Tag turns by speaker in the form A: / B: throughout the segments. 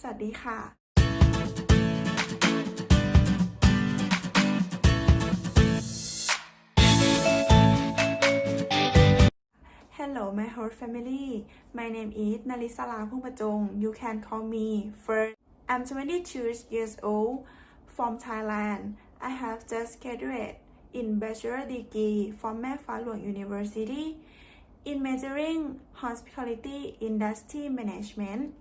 A: สวัสดีค่ะ Hello my whole family my name is Nalisala Phongpachong you can call me Fern I'm 22 years old from Thailand I have just graduated in bachelor degree from Mae Fah Luang University in majoring hospitality industry management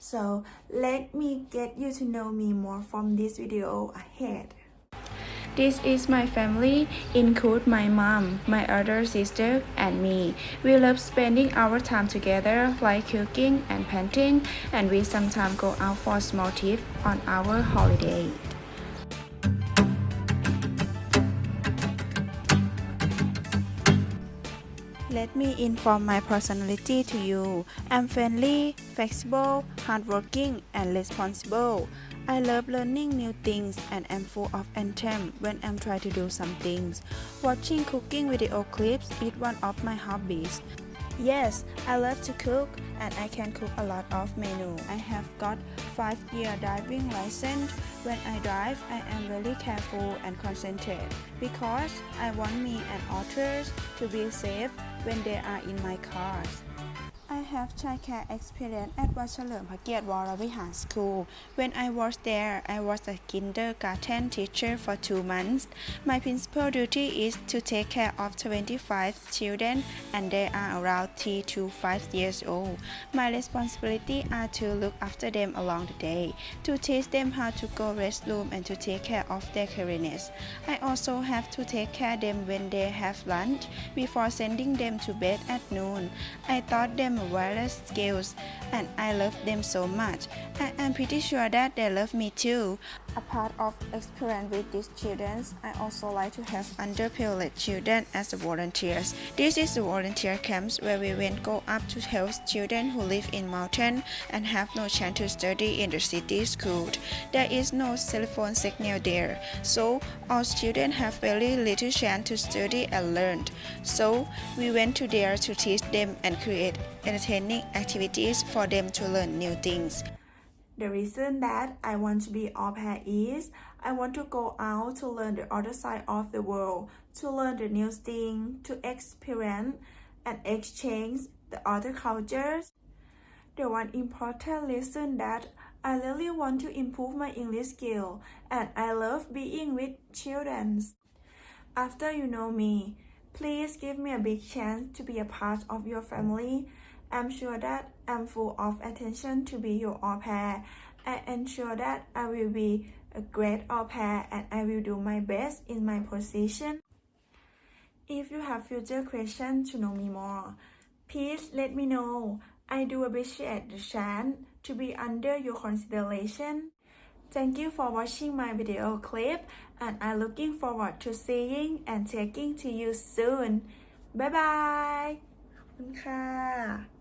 A: so let me get you to know me more from this video ahead
B: This is my family, include my mom, my other sister, and me. We love spending our time together, like cooking and painting, and we sometimes go out for small trips on our holiday. Let me inform my personality to you. I'm friendly, flexible, hardworking, and responsible. I love learning new things and am full of enthusiasm when I'm trying to do some things. Watching cooking video clips is one of my hobbies. Yes, I love to cook and I can cook a lot of menu. I have got 5 year driving license. When I drive, I am really careful and concentrated because I want me and others to be safe when they are in my cars have childcare experience at Wat Chalerm Phakiet School. When I was there, I was a kindergarten teacher for two months. My principal duty is to take care of 25 children and they are around 3 to 5 years old. My responsibility are to look after them along the day, to teach them how to go restroom and to take care of their cleanliness. I also have to take care of them when they have lunch before sending them to bed at noon. I taught them a various skills and I love them so much. I am pretty sure that they love me too. A part of experience with these children, I also like to have underprivileged children as volunteers. This is the volunteer camps where we went go up to help children who live in mountain and have no chance to study in the city school. There is no cell phone signal there, so all students have very little chance to study and learn. So we went to there to teach them and create entertaining activities for them to learn new things.
A: The reason that I want to be au pair is I want to go out to learn the other side of the world, to learn the new thing, to experience and exchange the other cultures. The one important lesson that I really want to improve my English skill and I love being with children. After you know me, please give me a big chance to be a part of your family. I'm sure that I'm full of attention to be your au pair. I am sure that I will be a great au pair and I will do my best in my position. If you have future questions to know me more, please let me know. I do appreciate the chance to be under your consideration. Thank you for watching my video clip and I'm looking forward to seeing and talking to you soon. Bye bye. ขอบคุณค่ะ